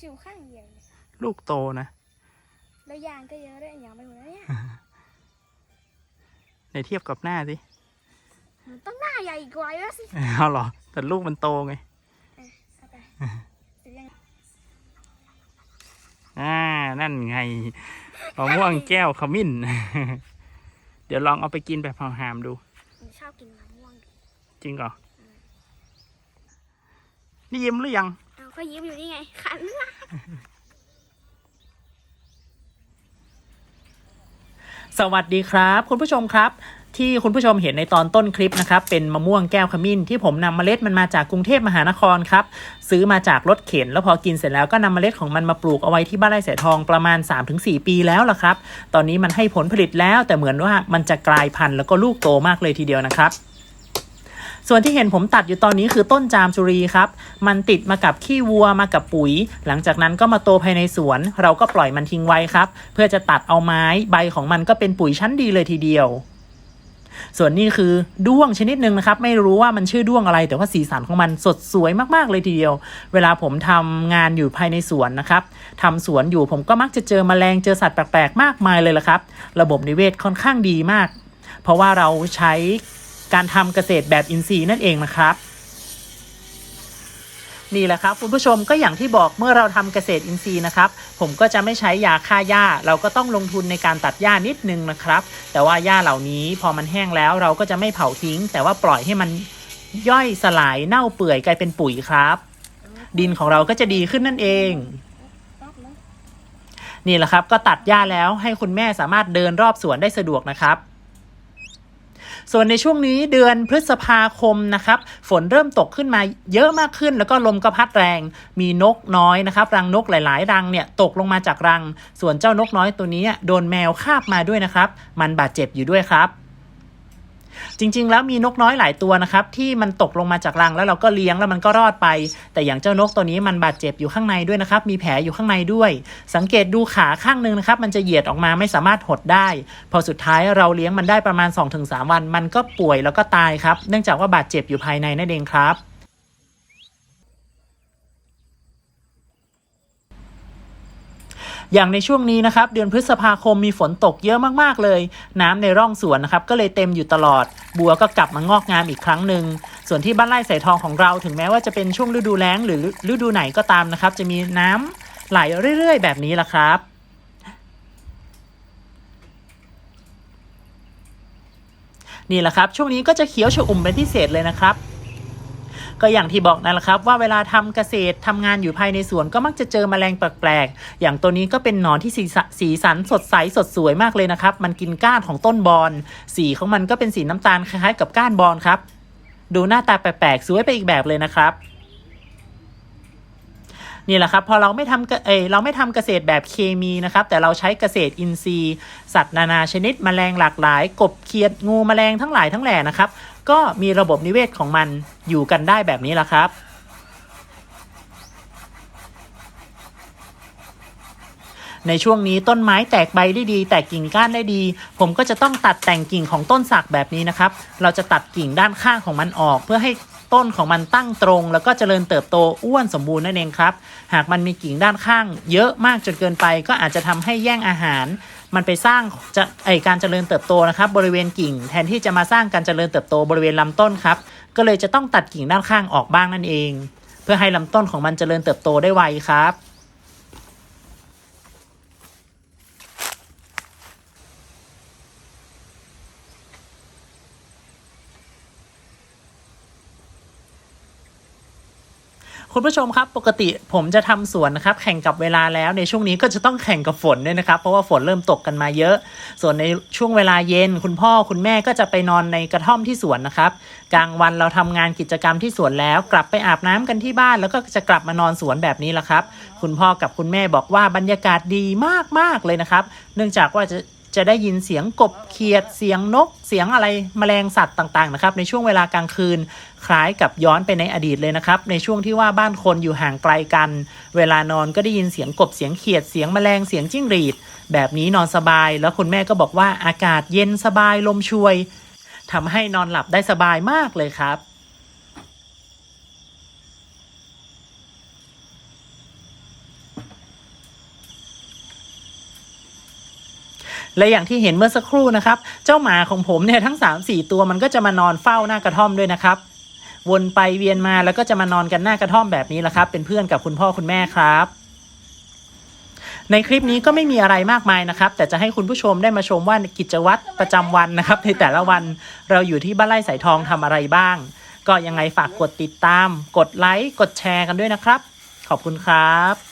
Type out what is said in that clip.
ชิวข้างเดียวเลยลูกโตนะ แล้วยางก็เยอะด้วยอย่างไปหมดแล้วเนี่ยในเทียบกับหน้าสิ มันต้องหน้าใหญ่กว่าเยอะสิเอาเหรอ แต่ลูกมันโตไงเอาไปเสร็จยังอ่า นั่นไงมะม่วงแก้วขมิ้น เดี๋ยวลองเอาไปกินแบบหามๆดู หนูชอบกินมะม่วง จริงเหรอ นี่ยิ้มหรือยังเอาก็ยิ้มอยู่นี่ไงขันละสวัสดีครับ คุณผู้ชมครับ ที่คุณผู้ชมเห็นในตอนต้นคลิปนะครับ เป็นมะม่วงแก้วขมิ้นที่ผมนำเมล็ดมันมาจากกรุงเทพมหานครครับ ซื้อมาจากรถเข็น แล้วพอกินเสร็จแล้วก็นำเมล็ดของมันมาปลูกเอาไว้ที่บ้านไร่แสทองประมาณ 3-4 ปีแล้วล่ะครับ ตอนนี้มันให้ผลผลิตแล้วแต่เหมือนว่ามันจะกลายพันธุ์แล้วก็ลูกโตมากเลยทีเดียวนะครับ ส่วนที่เห็นผมตัดอยู่ตอนนี้คือต้นจามจุรีครับ มันติดมากับขี้วัวมากับปุ๋ย หลังจากนั้นก็มาโตภายในสวน เราก็ปล่อยมันทิ้งไว้ครับ เพื่อจะตัดเอาไม้ใบของมันก็เป็นปุ๋ยชั้นดีเลยทีเดียว ส่วนนี้คือด้วงชนิดหนึ่งนะครับ ไม่รู้ว่ามันชื่อด้วงอะไร แต่ว่าสีสันของมันสดสวยมากๆเลยทีเดียว เวลาผมทำงานอยู่ภายในสวนนะครับทำสวนอยู่ผมก็มักจะเจอแมลงเจอสัตว์แปลกๆมากมายเลยละครับ ระบบนิเวศค่อนข้างดีมาก เพราะว่าเราใช้ การทำเกษตรแบบอินทรีย์นั่นเองนะครับนี่แหละครับคุณผู้ชมก็อย่างที่บอกเมื่อเราทำเกษตรอินทรีย์นะครับ ผมก็จะไม่ใช้ยาฆ่าหญ้า เราก็ต้องลงทุนในการตัดหญ้านิดนึงนะครับ แต่ว่าหญ้าเหล่านี้พอมันแห้งแล้วเราก็จะไม่เผาทิ้ง แต่ว่าปล่อยให้มันย่อยสลายเน่าเปื่อยกลายเป็นปุ๋ยครับ ดินของเราก็จะดีขึ้นนั่นเอง นี่แหละครับก็ตัดหญ้าแล้วให้คุณแม่สามารถเดินรอบสวนได้สะดวกนะครับ ส่วนในช่วงนี้เดือนพฤษภาคมนะครับ ฝนเริ่มตกขึ้นมาเยอะมากขึ้น แล้วก็ลมก็พัดแรง มีนกน้อยนะครับ รังนกหลาย ๆ รังเนี่ยตกลงมาจากรัง ส่วนเจ้านกน้อยตัวนี้โดนแมวคาบมาด้วยนะครับ มันบาดเจ็บอยู่ด้วยครับ จริง ๆ แล้วมีนกน้อยหลายตัวนะครับ ที่มันตกลงมาจากรังแล้วเราก็เลี้ยงแล้วมันก็รอดไป แต่อย่างเจ้านกตัวนี้มันบาดเจ็บอยู่ข้างในด้วยนะครับ มีแผลอยู่ข้างในด้วย สังเกตดูขาข้างหนึ่งนะครับ มันจะเหยียดออกมาไม่สามารถหดได้ พอสุดท้ายเราเลี้ยงมันได้ประมาณ 2-3 วัน มันก็ป่วยแล้วก็ตายครับ เนื่องจากว่าบาดเจ็บอยู่ภายในนั่นเองครับ อย่างในช่วงนี้นะครับเดือนพฤษภาคมมีฝนตกเยอะมากๆเลย น้ำในร่องสวนนะครับก็เลยเต็มอยู่ตลอด บัวก็กลับมางอกงามอีกครั้งหนึ่งส่วนที่บ้านไร่สายทองของเราถึงแม้ว่าจะเป็นช่วงฤดูแล้งหรือฤดูไหนก็ตามนะครับ จะมีน้ำไหลเรื่อย ๆ แบบนี้ละครับนี่แหละครับ ช่วงนี้ก็จะเขียวชอุ่มเป็นพิเศษเลยนะครับ ก็อย่างที่บอกนั่นแหละครับ ว่าเวลาทำเกษตรทำงานอยู่ภายในสวนก็มักจะเจอแมลงแปลกๆ อย่างตัวนี้ก็เป็นหนอนที่สีส,ส,สันสดใสสดสวยมากเลยนะครับ มันกินก้านของต้นบอน สีของมันก็เป็นสีน้ำตาลคล้ายๆกับก้านบอนครับ ดูหน้าตาแปลกๆ สวยไปอีกแบบเลยนะครับนี่แหละครับพอเราไม่ทำเกเอเราไม่ทำเกษตรแบบเคมีนะครับ แต่เราใช้เกษตรอินทรีย์ สัตว์นานาชนิดแมลงหลากหลาย กบเขียดงูแมลงทั้งหลายทั้งแหล่นะครับ ก็มีระบบนิเวศของมันอยู่กันได้แบบนี้แหละครับ ในช่วงนี้ต้นไม้แตกใบได้ดี แตกกิ่งก้านได้ดี ผมก็จะต้องตัดแต่งกิ่งของต้นสักแบบนี้นะครับ เราจะตัดกิ่งด้านข้างของมันออก เพื่อให้ต้นของมันตั้งตรง แล้วก็เจริญเติบโตอ้วนสมบูรณ์นั่นเองครับ หากมันมีกิ่งด้านข้าง เยอะมากจนเกินไป ก็อาจจะทำให้แย่งอาหาร มันไปสร้างจะไอการเจริญเติบโตนะครับ บริเวณกิ่ง แทนที่จะมาสร้างการเจริญเติบโตบริเวณลำต้นครับ ก็เลยจะต้องตัดกิ่งด้านข้างออกบ้างนั่นเอง เพื่อให้ลำต้นของมันเจริญเติบโตได้ไวครับ คุณผู้ชมครับปกติผมจะทำสวนนะครับแข่งกับเวลาแล้วในช่วงนี้ก็จะต้องแข่งกับฝนด้วยนะครับ เพราะว่าฝนเริ่มตกกันมาเยอะ ส่วนในช่วงเวลาเย็น คุณพ่อคุณแม่ก็จะไปนอนในกระท่อมที่สวนนะครับกลางวันเราทำงานกิจกรรมที่สวนแล้ว กลับไปอาบน้ำกันที่บ้าน แล้วก็จะกลับมานอนสวนแบบนี้ละครับ คุณพ่อกับคุณแม่บอกว่าบรรยากาศดีมากๆเลยนะครับ เนื่องจากว่าจะ จะได้ยินเสียงกบเขียดเสียงนก เสียงอะไรแมลงสัตว์ต่างๆนะครับในช่วงเวลากลางคืน คล้ายกับย้อนไปในอดีตเลยนะครับ ในช่วงที่ว่าบ้านคนอยู่ห่างไกลกัน เวลานอนก็ได้ยินเสียงกบเสียงเขียดเสียงแมลงเสียงจิ้งหรีด แบบนี้นอนสบาย แล้วคุณแม่ก็บอกว่าอากาศเย็นสบายลมช่วยทำให้นอนหลับได้สบายมากเลยครับ และอย่างที่เห็นเมื่อสักครู่นะครับ เจ้าหมาของผมเนี่ยทั้ง 3-4 ตัวมันก็จะมานอนเฝ้าหน้ากระท่อมด้วยนะครับ วนไปเวียนมาแล้วก็จะมานอนกันหน้ากระท่อมแบบนี้แหละครับ เป็นเพื่อนกับคุณพ่อคุณแม่ครับในคลิปนี้ก็ไม่มีอะไรมากมายนะครับ แต่จะให้คุณผู้ชมได้มาชมว่ากิจวัตรประจำวันนะครับ ในแต่ละวันเราอยู่ที่บ้านไร่สายทองทำอะไรบ้าง ก็ยังไงฝากกดติดตาม กดไลค์กดแชร์กันด้วยนะครับ ขอบคุณครับ